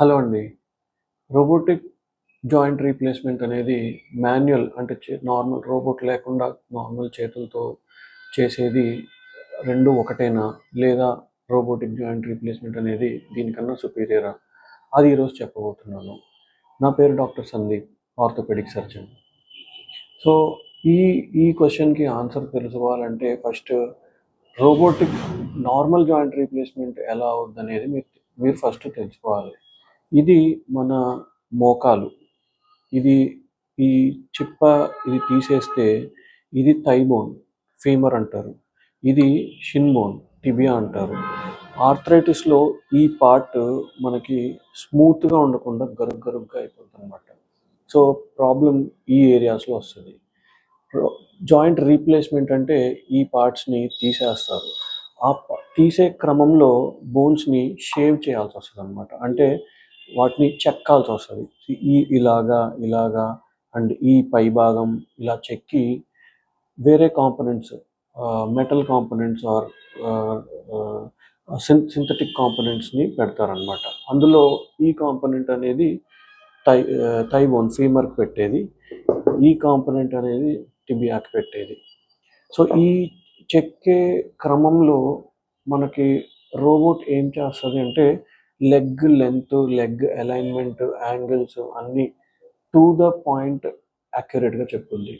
Hello అండి. Robotic joint replacement అనేది manual అంటే చే- నార్మల్ రోబోట్ లేకుండా నార్మల్ చేతులతో చేసేది రెండు ఒకటేనా? లేదా రోబోటిక్ జాయింట్ రీప్లేస్మెంట్ అనేది దీనికన్నా సుపీరియరా? అది ఈరోజు చెప్పబోతున్నాను. నా పేరు doctor Sandeep orthopaedic surgeon. So ఈ ఈ క్వశ్చన్కి ఆన్సర్ తెలుసుకోవాలంటే first robotic normal joint replacement ఎలా అవుద్ది అనేది మీరు మీరు ఫస్ట్ తెలుసుకోవాలి. ఇది మన మోకాలు. ఇది ఈ చిప్ప ఇది తీసేస్తే ఇది థైబోన్ ఫీమర్ అంటారు. ఇది షిన్బోన్ టిబియా అంటారు. ఆర్థరైటిస్లో ఈ పార్ట్ మనకి స్మూత్గా ఉండకుండా గరుగ్ గరుగ్గా అయిపోతుంది అనమాట సో ప్రాబ్లం ఈ ఏరియాస్లో వస్తుంది. జాయింట్ రీప్లేస్మెంట్ అంటే ఈ పార్ట్స్ని తీసేస్తారు. ఆ తీసే క్రమంలో బోన్స్ని షేవ్ చేయాల్సి వస్తుంది అనమాట అంటే వాటిని చెక్కాల్సి వస్తుంది. ఈ ఇలాగా ఇలాగా అండ్ ఈ పై భాగం ఇలా చెక్కి వేరే components metal components or synthetic కాంపనెంట్స్ని పెడతారనమాట. అందులో ఈ కాంపనెంట్ అనేది టై థైబోన్ ఫీమర్కి పెట్టేది. ఈ కాంపనెంట్ అనేది టిబియాకి పెట్టేది. సో ఈ చెక్కే క్రమంలో మనకి రోబోట్ ఏం చేస్తుంది అంటే leg length leg alignment angles అన్నీ టు ద పాయింట్ యాక్యురేట్గా చెప్తుంది.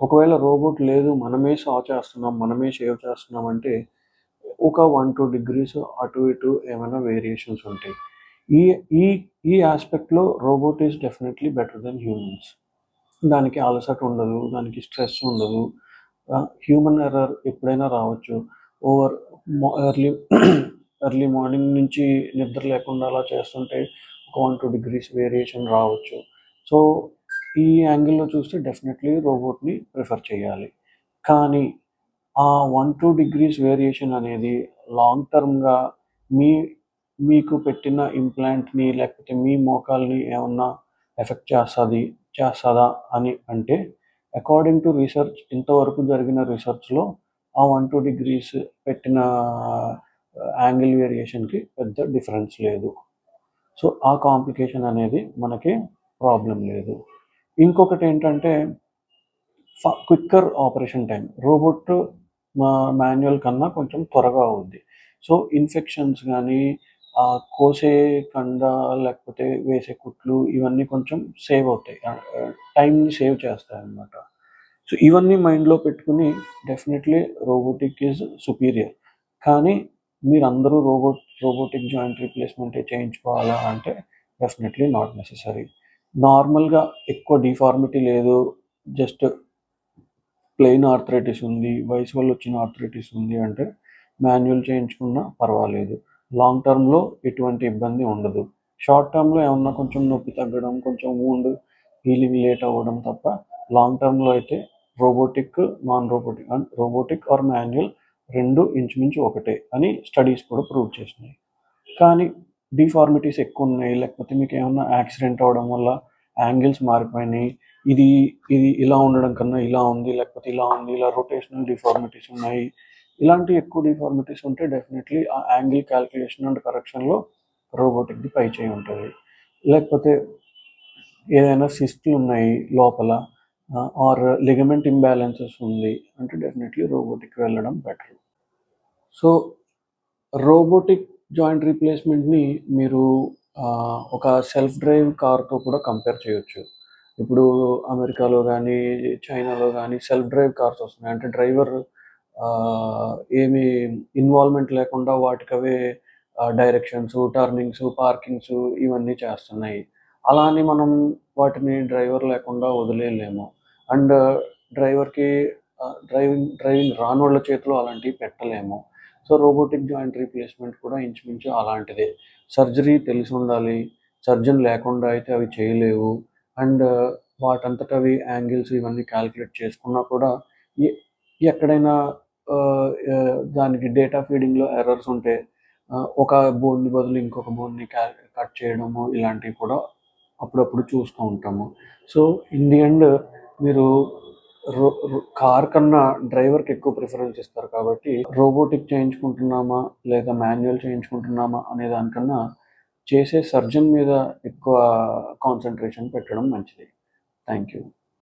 ఒకవేళ రోబోట్ లేదు మనమే సా చేస్తున్నాం మనమే షేవ్ చేస్తున్నాం అంటే ఒక వన్ టూ డిగ్రీస్ అటు ఇటు ఏమైనా వేరియేషన్స్ ఉంటాయి. ఈ ఈ ఈ ఆస్పెక్ట్లో robot is definitely better than humans దానికి అలసట ఉండదు దానికి స్ట్రెస్ ఉండదు. హ్యూమన్ ఎర్రర్ ఎప్పుడైనా రావచ్చు. ఓవర్ ఎర్లీ ఎర్లీ మార్నింగ్ నుంచి నిద్ర లేకుండా అలా చేస్తుంటే ఒక వన్ టూ డిగ్రీస్ వేరియేషన్ రావచ్చు. సో ఈ యాంగిల్లో చూస్తే డెఫినెట్లీ రోబోట్ని ప్రిఫర్ చేయాలి. కానీ ఆ వన్ టూ డిగ్రీస్ వేరియేషన్ అనేది లాంగ్ టర్మ్గా మీ మీకు పెట్టిన ఇంప్లాంట్ని లేకపోతే మీ మోకాల్ని ఏమన్నా ఎఫెక్ట్ చేస్తుంది చేస్తుందా అని అంటే అకార్డింగ్ టు రీసెర్చ్ ఇంతవరకు జరిగిన రీసెర్చ్లో ఆ వన్ టూ డిగ్రీస్ పెట్టిన యాంగిల్ వేరియేషన్కి పెద్ద డిఫరెన్స్ లేదు. సో ఆ కాంప్లికేషన్ అనేది మనకి ప్రాబ్లం లేదు. ఇంకొకటి ఏంటంటే క్విక్కర్ ఆపరేషన్ టైం రోబోట్ మా మాన్యువల్ కన్నా కొంచెం త్వరగా అవుద్ది. సో ఇన్ఫెక్షన్స్ కానీ కోసే కండ లేకపోతే వేసే కుట్లు ఇవన్నీ కొంచెం సేవ్ అవుతాయి. టైంని సేవ్ చేస్తాయి అన్నమాట సో ఇవన్నీ మైండ్లో పెట్టుకుని డెఫినెట్లీ రోబోటిక్ ఈజ్ సుపీరియర్ కానీ మీరందరూ రోబోట్ రోబోటిక్ జాయింట్ రీప్లేస్మెంట్ చేయించుకోవాలా అంటే డెఫినెట్లీ నాట్ నెససరీ. నార్మల్గా ఎక్కువ డిఫార్మిటీ లేదు జస్ట్ ప్లెయిన్ ఆర్థరైటిస్ ఉంది వయసు వల్ల వచ్చిన ఆర్థరైటిస్ ఉంది అంటే మాన్యువల్ చేయించుకున్నా పర్వాలేదు. లాంగ్ టర్మ్లో ఎటువంటి ఇబ్బంది ఉండదు. షార్ట్ టర్మ్లో ఏమన్నా కొంచెం నొప్పి తగ్గడం కొంచెం వూండ్ హీలింగ్ లేట్ అవ్వడం తప్ప లాంగ్ టర్మ్లో అయితే robotic non robotic and robotic or manual రెండు ఇంచుమించు ఒకటే అని స్టడీస్ కూడా ప్రూవ్ చేసినాయి. కానీ డిఫార్మిటీస్ ఎక్కువ ఉన్నాయి. లేకపోతే మీకు ఏమన్నా యాక్సిడెంట్ అవడం వల్ల యాంగిల్స్ మారిపోయినాయి. ఇది ఇది ఇలా ఉండడం కన్నా ఇలా ఉంది లేకపోతే ఇలా ఉంది ఇలా రొటేషనల్ డిఫార్మిటీస్ ఉన్నాయి. ఇలాంటి ఎక్కువ డిఫార్మిటీస్ ఉంటే డెఫినెట్లీ ఆ యాంగిల్ క్యాల్కులేషన్ అండ్ కరెక్షన్లో రోబోటిక్ది పై చేయి ఉంటుంది. లేకపోతే ఏదైనా సిస్ట్లు ఉన్నాయి లోపల. ఆర్ లిగమెంట్ ఇంబ్యాలెన్సెస్ ఉంది అంటే డెఫినెట్లీ రోబోటిక్ వెళ్ళడం బెటర్. సో రోబోటిక్ జాయింట్ రీప్లేస్మెంట్ని మీరు ఒక సెల్ఫ్ డ్రైవ్ కార్తో కూడా కంపేర్ చేయొచ్చు. ఇప్పుడు అమెరికాలో కానీ చైనాలో కానీ సెల్ఫ్ డ్రైవ్ కార్స్ వస్తున్నాయి. అంటే డ్రైవర్ ఏమి ఇన్వాల్వ్మెంట్ లేకుండా వాటికవే డైరెక్షన్స్ టర్నింగ్స్ పార్కింగ్స్ ఇవన్నీ చేస్తున్నాయి. అలా అని మనం వాటిని డ్రైవర్ లేకుండా వదిలేయలేము. అండ్ డ్రైవర్కి డ్రైవింగ్ డ్రైవింగ్ రానోళ్ళ చేతిలో అలాంటివి పెట్టలేము. సో రోబోటిక్ జాయింట్ రీప్లేస్మెంట్ కూడా ఇంచుమించు అలాంటిదే. సర్జరీ తెలిసి ఉండాలి. సర్జన్ లేకుండా అయితే అవి చేయలేవు. అండ్ వాటంతట అవి యాంగిల్స్ ఇవన్నీ క్యాలిక్యులేట్ చేసుకున్నా కూడా ఎక్కడైనా దానికి డేటా ఫీడింగ్లో ఎర్రర్స్ ఉంటే ఒక బోన్ని బదులు ఇంకొక బోన్ని కట్ చేయడము ఇలాంటివి కూడా అప్పుడప్పుడు చూస్తూ ఉంటాము. సో ఇన్ ది ఎండ్ మీరు రో కార్ కన్నా డ్రైవర్కి ఎక్కువ ప్రిఫరెన్స్ ఇస్తారు కాబట్టి రోబోటిక్ చేయించుకుంటున్నామా? లేదా మాన్యువల్ చేయించుకుంటున్నామా? అనే దానికన్నా చేసే సర్జన్ మీద ఎక్కువ కాన్సన్ట్రేషన్ పెట్టడం మంచిది. Thank you.